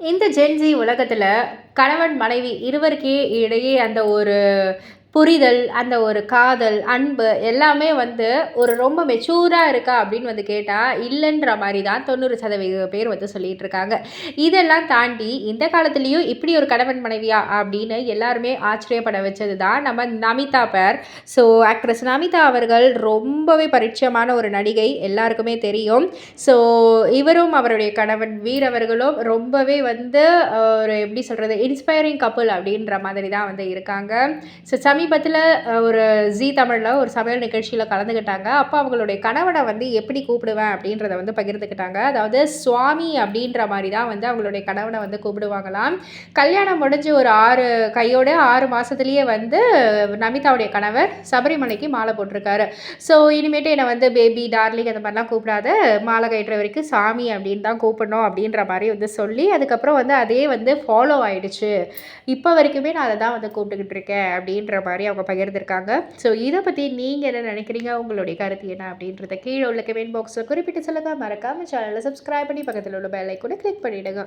இந்த ஜென்சி உலகத்தில் கணவன் மனைவி இருவருக்கே இடையே அந்த ஒரு புரிதல் அந்த ஒரு காதல் அன்பு எல்லாமே வந்து ஒரு ரொம்ப மெச்சூராக இருக்கா அப்படின்னு வந்து கேட்டால் இல்லைன்ற மாதிரி தான் தொண்ணூறு சதவீத பேர் வந்து சொல்லிகிட்டு இருக்காங்க. இதெல்லாம் தாண்டி இந்த காலத்துலேயும் இப்படி ஒரு கணவன் மனைவியா அப்படின்னு எல்லாருமே ஆச்சரியப்பட வச்சது தான் நம்ம நமிதா பேர். ஸோ ஆக்ட்ரஸ் நமிதா அவர்கள் ரொம்பவே பரிச்சயமான ஒரு நடிகை எல்லாருக்குமே தெரியும். ஸோ இவரும் அவருடைய கணவன் வீர் அவர்களும் ரொம்பவே வந்து ஒரு எப்படி சொல்கிறது இன்ஸ்பைரிங் கப்புள் அப்படின்ற மாதிரி தான் வந்து இருக்காங்க. ஸோ சமீப சமீபத்தில் ஒரு ஜி தமிழில் ஒரு சமையல் நிகழ்ச்சியில் கலந்துக்கிட்டாங்க அப்போ அவங்களுடைய கணவனை வந்து எப்படி கூப்பிடுவேன் அப்படின்றத வந்து பகிர்ந்துக்கிட்டாங்க அதாவது சுவாமி அப்படின்ற மாதிரி தான் வந்து அவங்களுடைய கணவனை வந்து கூப்பிடுவாங்களாம். கல்யாணம் முடிஞ்சு ஒரு ஆறு கையோடு ஆறு மாதத்துலேயே வந்து நமிதாவுடைய கணவர் சபரிமலைக்கு மாலை போட்டிருக்காரு. ஸோ இனிமேட்டு என்னை வந்து பேபி டார்லிங் அந்த மாதிரிலாம் கூப்பிடாத மாலை கட்டுற வரைக்கும் சாமி அப்படின்னு தான் கூப்பிடணும் அப்படின்ற மாதிரி வந்து சொல்லி அதுக்கப்புறம் வந்து அதே வந்து ஃபாலோ ஆகிடுச்சு இப்போ வரைக்குமே நான் அதை தான் வந்து கூப்பிட்டுக்கிட்டு இருக்கேன் அப்படின்ற மாதிரி மாதிரி அவங்க பகிர்ந்திருக்காங்க. ஸோ இதை பற்றி நீங்கள் என்ன நினைக்கிறீங்க? உங்களுடைய கருத்து என்ன அப்படின்றத கீழே உள்ள கமெண்ட் பாக்ஸில் குறிப்பிட்டு சொல்லுங்கள் மறக்காமல் சேனலில் சப்ஸ்கிரைப் பண்ணி பக்கத்தில் உள்ள பெல் கூட கிளிக் பண்ணிவிடுங்க